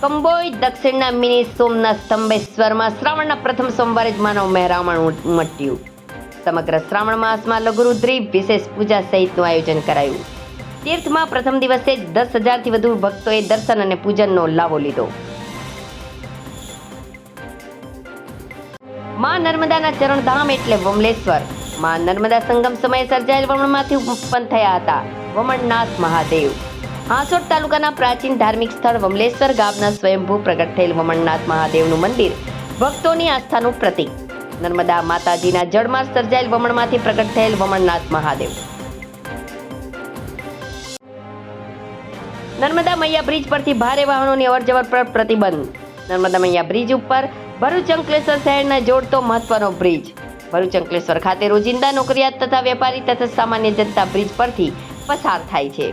કંબોઈ દક્ષિણના મિની સોમનાથ સ્તંભેશ્વરમાં શ્રાવણના પ્રથમ સોમવારે જ માનવ મહેરામણ ઉમટ્યું. સમગ્ર શ્રાવણ માસમાં લઘુરુદ્રી વિશેષ પૂજા સહિતનું આયોજન કરાયું. તીર્થમાં પ્રથમ દિવસે દસ હજારથી વધુ ભક્તોએ દર્શન અને પૂજનનો લાવો લીધો. માં નર્મદાના ચરણધામ એટલે વમલેશ્વર. માં નર્મદા સંગમ સમયે સર્જાયેલ વમણમાંથી ઉત્પન્ન થયા હતા. વમણનાથ મહાદેવ. હાંસોડ તાલુકાના પ્રાચીન ધાર્મિક સ્થળ વમલેશ્વર ગામના સ્વયંભૂ પ્રગટ થયેલ વમણનાથ મહાદેવનું મંદિર ભક્તોની આસ્થાનું પ્રતીક. નર્મદા માતાજીના જળમાં સર્જાયેલ વમણમાંથી પ્રગટ થયેલ વમણનાથ મહાદેવ. નર્મદા મૈયા બ્રિજ પરથી ભારે વાહનોની અવરજવર પર પ્રતિબંધ. નર્મદા મૈયા બ્રિજ ઉપર ભરૂચ અંકલેશ્વર શહેરને જોડતો મહત્વનો બ્રિજ. ભરૂચ અંકલેશ્વર ખાતે રોજિંદા નોકરિયાત તથા વેપારી તથા સામાન્ય જનતા બ્રિજ પરથી પસાર થાય છે.